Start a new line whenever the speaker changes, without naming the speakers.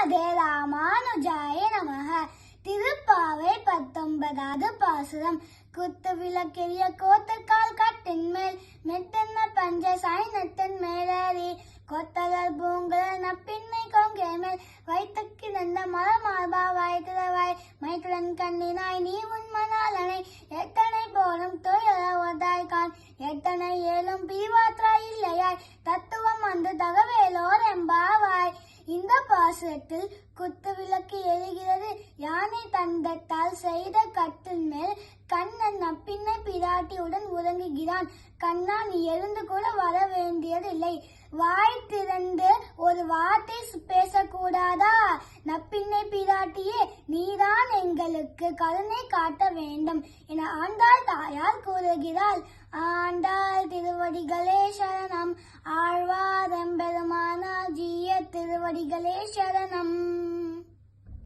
ஸ்ரீமதே ராமானுஜாய நமக. திருப்பாவை பத்தொன்பதாவது பாசுரம். குத்து விளக்கெரிய கோத்தக்கால் கட்டின் மேல் மெத்தென்ன பஞ்ச சாய் நெத்தன் மேலேறி. கொத்தலர் பூங்குல நப்பின்மை கொங்கே மேல் வைத்தக்கு நந்த மலமார்பா வாய்த்திரவாய் மைத்துடன் கண்ணினாய் நீ உன் மணாலனை எத்தனை போலும் தொழிலாய் எத்தனை ஏலும் பீவாத்ரா இல்லையாய். தத்துவம் வந்து தகவல் பாசுரத்தில் குத்து விளக்கு எரிகிறது யானை தந்தத்தால் செய்த கட்டில் மேல் கண்ணன் நப்பின்னை பிராட்டியுடன் உறங்குகிறான். கண்ணான் எழுந்து கூட வர வேண்டியதில்லை. வாய் திறந்து ஒரு வார்த்தை பேசக்கூடாதா? நப்பின்னை பிராட்டியே நீதான் எங்களுக்கு கருணை காட்ட வேண்டும் என ஆண்டாள் தாயார் கூறுகிறாள். ஆண்டாள் திரு திருவடிகளே சரணம்.